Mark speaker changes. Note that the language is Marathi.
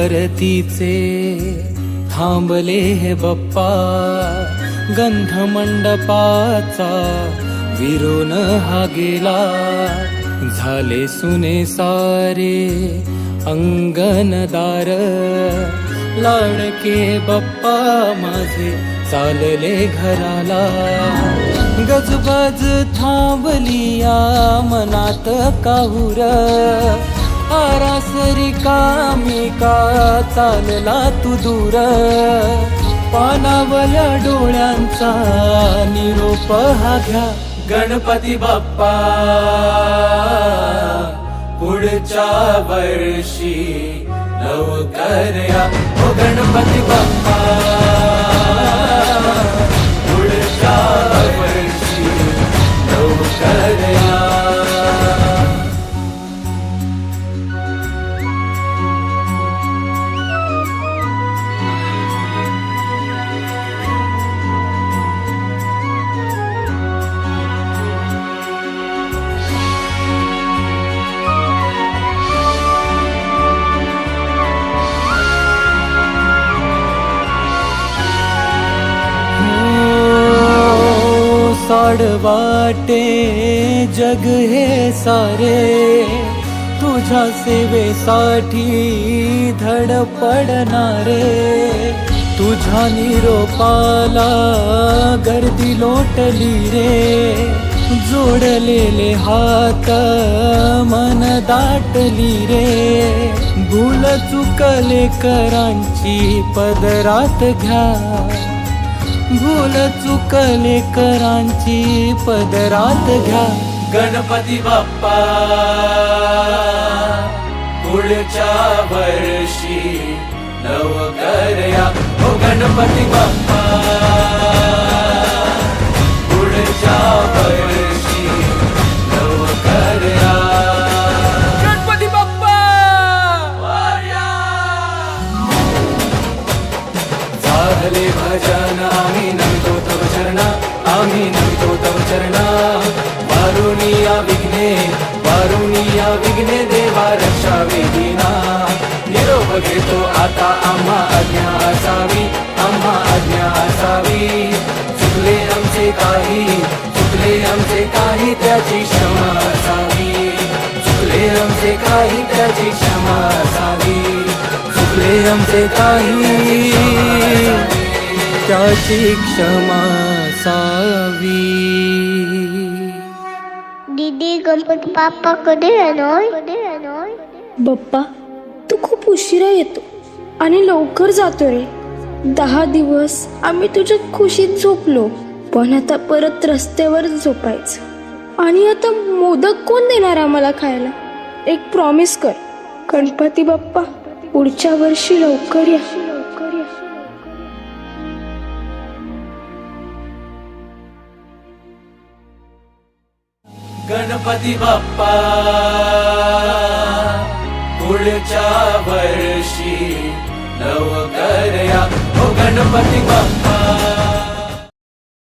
Speaker 1: आरतीचे थांबले हे बप्पा गंध मंडपाचा विरून हा गेला. झाले सुने सारे अंगणदार लाडके बप्पा माझे चालले घराला. गजबज थांबली या मनात काहुर आरासरी कामी का चालला तू दूर. पानावल्या डोळ्यांचा निरोप हा घ्या. गणपती बाप्पा पुढच्या वर्षी लवकर या. ओ गणपती बाप्पा. साड वाटे जग हे सारे। तुझ्या सेवेसाठी धडपडणारे तुझ्या निरोपाला गर्दी लोटली रे। जोडलेले हात मन दाटली रे। भूल चुकले करांची पदरात घ्या। भूल चुकले करांची पदरात घ्या. गणपती बाप्पा पुढच्या वर्षी लवकर या. हो गणपती बाप्पा. आम्ही नमतो तव चरणा वारुणिया विघ्ने वारुणिया विघ्ने देवा रक्षा वेदिना निरोप घेतो आता आम्हा आज्ञा असावी आम्हा आज्ञा असावी. चुकले आमचे काही चुकले आमचे काही त्याची क्षमा असावी. चुकले आमचे काही त्याची क्षमा असावी. चुकले आमचे काही त्याची क्षमा सावी
Speaker 2: दीदी गणपती बाप्पा कधी येणार? कधी येणार
Speaker 3: बप्पा तू खूप उशिरा येतो आणि लवकर जातो रे. दहा दिवस आम्ही तुझ्या खुशीत झोपलो पण आता परत रस्त्यावर झोपायचं. आणि आता मोदक कोण देणार आम्हाला खायला? एक प्रॉमिस कर गणपती बाप्पा पुढच्या वर्षी लवकर या लवकर या.
Speaker 1: गणपती बाप्पा पुढच्या वर्षी लवकर या. हो गणपती बाप्पा.